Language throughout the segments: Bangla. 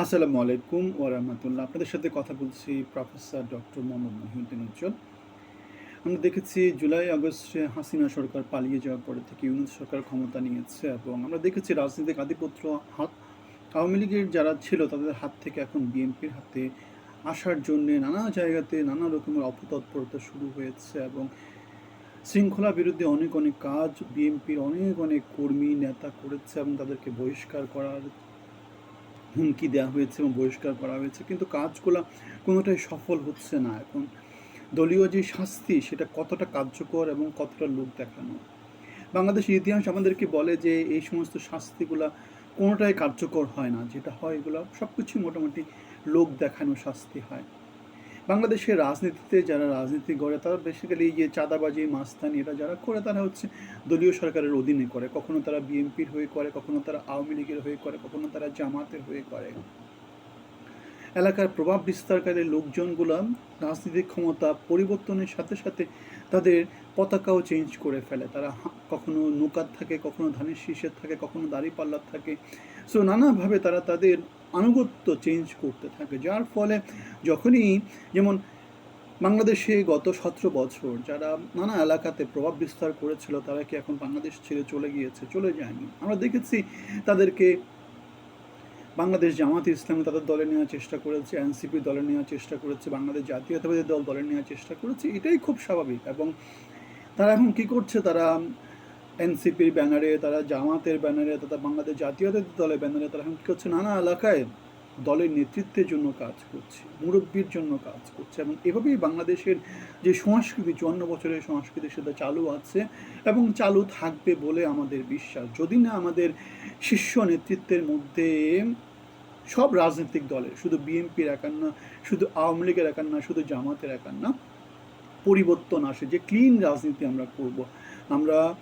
আসসালামু আলাইকুম ও আপনাদের সাথে কথা বলছি প্রফেসর ডক্টর মোহাম্মদ মহিউদ্দিন উজ্জ্বল। আমরা দেখেছি জুলাই আগস্টে হাসিনা সরকার পালিয়ে যাওয়ার পরে থেকে ইউনুস সরকার ক্ষমতা নিয়েছে এবং আমরা দেখেছি রাজনৈতিক আধিপত্য হাত, আওয়ামী লীগের যারা ছিল তাদের হাত থেকে এখন বিএনপির হাতে আসার জন্য নানা জায়গাতে নানা রকমের অপতৎপরতা শুরু হয়েছে এবং শৃঙ্খলা বিরুদ্ধে অনেক অনেক কাজ বিএনপির অনেক অনেক কর্মী নেতা করেছে এবং তাদেরকে বহিষ্কার করার হুমকি দেওয়া হয়েছে এবং বহিষ্কার করা হয়েছে, কিন্তু কাজগুলো কোনোটাই সফল হচ্ছে না এখন। দলীয় যে শাস্তি, সেটা কতটা কার্যকর এবং কতটা লোক দেখানো? বাংলাদেশের ইতিহাস আমাদেরকে বলে যে, এই সমস্ত শাস্তিগুলা কোনোটাই কার্যকর হয় না। যেটা হয় এগুলো সব কিছুই মোটামুটি লোক দেখানো শাস্তি হয়। বাংলাদেশের রাজনীতিতে যারা রাজনীতি করে, তারা বেসিক্যালি যে চাঁদাবাজি, মাস্তানি এটা যারা করে, তারা হচ্ছে দলীয় সরকারের অধীনে করে। কখনো তারা বিএনপির হয়ে করে, কখনো তারা আওয়ামী লীগের হয়ে করে, কখনো তারা জামাতের হয়ে করে। এলাকার প্রভাব বিস্তারকারী লোকজনগুলো রাজনৈতিক ক্ষমতা পরিবর্তনের সাথে সাথে তাদের পতাকাও চেঞ্জ করে ফেলে। তারা কখনো নৌকার থাকে, কখনো ধানের শীষের থাকে, কখনো দাড়িপাল্লার থাকে। সো নানাভাবে তারা তাদের আনুগত্য চেঞ্জ করতে থাকে। যার ফলে যখনই যেমন বাংলাদেশে গত সতেরো বছর যারা নানা এলাকাতে প্রভাব বিস্তার করেছিল, তারা কি এখন বাংলাদেশ ছেড়ে চলে গিয়েছে, চলে যায়নি? আমরা দেখেছি তাদেরকে বাংলাদেশ জামাত ইসলামী তাদের দলে নেওয়ার চেষ্টা করেছে, এনসিপি দলে নেওয়ার চেষ্টা করেছে, বাংলাদেশ জাতীয়তাবাদী দল দলে নেওয়ার চেষ্টা করেছে, এটাই খুব স্বাভাবিক। এবং তারা এখন কি করছে? তারা এনসিপির ব্যানারে তারা জামাতের ব্যানারে তথা বাংলাদেশ জাতীয়তাবাদী দলের ব্যানারে তারা এখন কী করছে। নানা এলাকায় দলের নেতৃত্বের জন্য কাজ করছে মুরব্বীর জন্য কাজ করছে এবং এভাবেই বাংলাদেশের যে সংস্কৃতি চুয়ান্ন বছরের সংস্কৃতি সেটা চালু আছে এবং চালু থাকবে বলে আমাদের বিশ্বাস। যদি না আমাদের শীর্ষ নেতৃত্বের মধ্যে সব রাজনৈতিক দলের শুধু বিএনপির একার না শুধু আওয়ামী লীগের একার না শুধু জামাতের একার না পরিবর্তন আসে যে ক্লিন রাজনীতি আমরা করব। আমরা আম,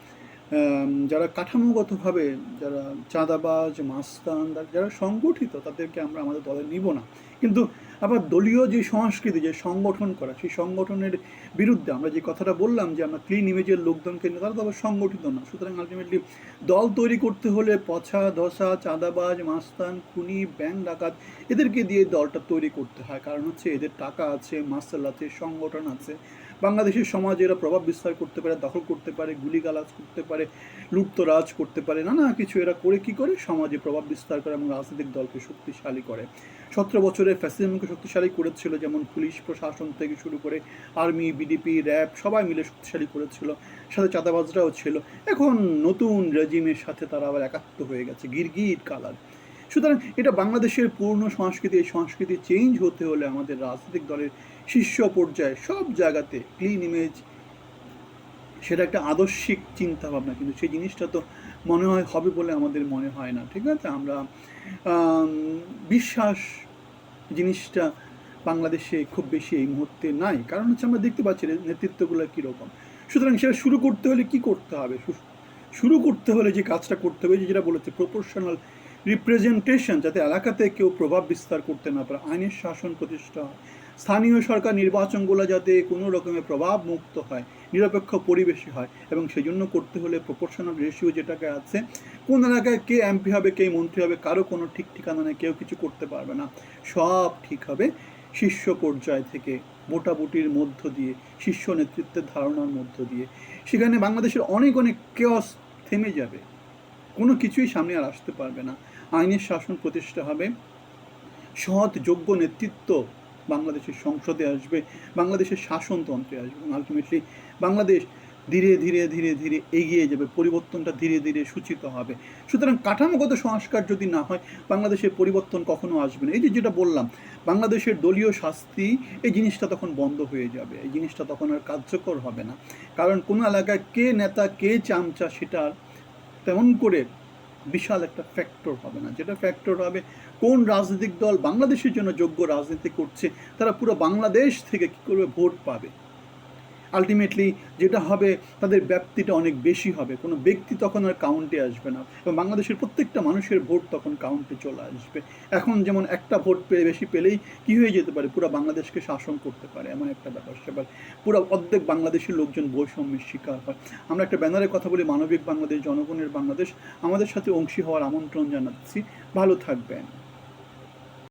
যারা কাঠামোগতভাবে যারা চাঁদাবাজ মাস্তান যারা সংগঠিত, তাদেরকে আমরা আমাদের দলে নিব না। কিন্তু আবার দলীয় যে সংস্কৃতি, যে সংগঠন করা, সেই সংগঠনের বিরুদ্ধে আমরা যে কথাটা বললাম যে আমরা ক্লিন ইমেজের লোকজনকে নিয়ে তারা তো আবার সংগঠিত না। সুতরাং আলটিমেটলি দল তৈরি করতে হলে পছা, ধসা, চাঁদাবাজ, মাস্তান, খুনি ব্যাং ডাকাত, এদেরকে দিয়ে দলটা তৈরি করতে হয়। কারণ হচ্ছে এদের টাকা আছে মাসাল আছে, সংগঠন আছে। বাংলাদেশের সমাজে এরা প্রভাব বিস্তার করতে পারে, দখল করতে পারে, গুলিগালাজ করতে পারে লুপ্তরাজ করতে পারে, নানা কিছু এরা করে কি করে? সমাজে প্রভাব বিস্তার করে এবং রাজনৈতিক দলকে শক্তিশালী করে। সতেরো বছরের ফ্যাসিজমকে শক্তিশালী করেছিল, যেমন পুলিশ প্রশাসন থেকে শুরু করে আর্মি, বিডিপি, র্যাব সবাই মিলে শক্তিশালী করেছিল। সাথে চাঁদাবাজরাও ছিল। এখন নতুন রেজিমের সাথে তারা আবার একাত্ম হয়ে গেছে। গিরগির কালার। সুতরাং এটা বাংলাদেশের পূর্ণ সংস্কৃতি, এই সংস্কৃতি চেঞ্জ হতে হলে আমাদের রাজনৈতিক দলের শীর্ষ পর্যায়ে সব জায়গাতে ক্লিন ইমেজ সেটা একটা আদর্শিক চিন্তাভাবনা। কিন্তু সেই জিনিসটা তো মনে হয়, হবে বলে আমাদের মনে হয় না, ঠিক আছে? আমরা বিশ্বাস জিনিসটা বাংলাদেশে খুব বেশি এই মুহূর্তে নাই। কারণ হচ্ছে আমরা দেখতে পাচ্ছি নেতৃত্বগুলো কীরকম। সুতরাং সেটা শুরু করতে হলে কি করতে হবে? শুরু করতে হলে যে কাজটা করতে হবে যেটা বলেছে প্রপোর্শনাল রিপ্রেজেন্টেশন যাতে এলাকাতে কেউ প্রভাব বিস্তার করতে না পারে, আইনের শাসন প্রতিষ্ঠা হয়। স্থানীয় সরকার নির্বাচনগুলো যাতে কোনো রকমের প্রভাব মুক্ত হয়, নিরপেক্ষ পরিবেশে হয়, এবং সেই জন্য করতে হলে প্রপোর্শনাল রেশিও যেটাকে আছে, কোন এলাকায় কে এমপি হবে, কে মন্ত্রী হবে, কারও কোনো ঠিক ঠিকানা নেই, কেউ কিছু করতে পারবে না। সব ঠিক হবে শীর্ষ পর্যায় থেকে মোটামুটির মধ্য দিয়ে, শীর্ষ নেতৃত্বের ধারণার মধ্য দিয়ে। সেখানে বাংলাদেশের অনেক অনেক কেয়স থেমে যাবে। কোনো কিছুই সামনে আর আসতে পারবে না। আইনের শাসন প্রতিষ্ঠা হবে। সৎ, যোগ্য নেতৃত্ব বাংলাদেশের সংসদে আসবে। বাংলাদেশের শাসনতন্ত্রে আসবে। আলটিমেটলি বাংলাদেশ ধীরে ধীরে ধীরে ধীরে এগিয়ে যাবে। পরিবর্তনটা ধীরে ধীরে সূচিত হবে। সুতরাং কাঠামোগত সংস্কার যদি না হয়, বাংলাদেশের পরিবর্তন কখনো আসবে না। এই যে যেটা বললাম, বাংলাদেশের দলীয় শাস্তি এই জিনিসটা তখন বন্ধ হয়ে যাবে। এই জিনিসটা তখন আর কার্যকর হবে না। কারণ কোনো এলাকায় কে নেতা, কে চামচা সেটা তেমন করে বিশাল একটা ফ্যাক্টর হবে না। যেটা ফ্যাক্টর হবে কোন রাজনৈতিক দল বাংলাদেশের জন্য যোগ্য রাজনীতি করছে, তারা পুরো বাংলাদেশ থেকে কী করবে? ভোট পাবে। আলটিমেটলি যেটা হবে, তাদের ব্যাপ্তিটা অনেক বেশি হবে। কোনো ব্যক্তি তখন আর কাউন্টে আসবে না। এবং বাংলাদেশের প্রত্যেকটা মানুষের ভোট তখন কাউন্টে চলে আসবে। এখন যেমন একটা ভোট পেয়ে বেশি পেলেই কী হয়ে যেতে পারে? পুরো বাংলাদেশকে শাসন করতে পারে, এমন একটা ব্যাপার স্যাপার পুরো অর্ধেক বাংলাদেশের লোকজন বৈষম্যের শিকার হয়। আমরা একটা ব্যানারের কথা বলি, মানবিক বাংলাদেশ, জনগণের বাংলাদেশ। আমাদের সাথে অংশী হওয়ার আমন্ত্রণ জানাচ্ছি। ভালো থাকবেন।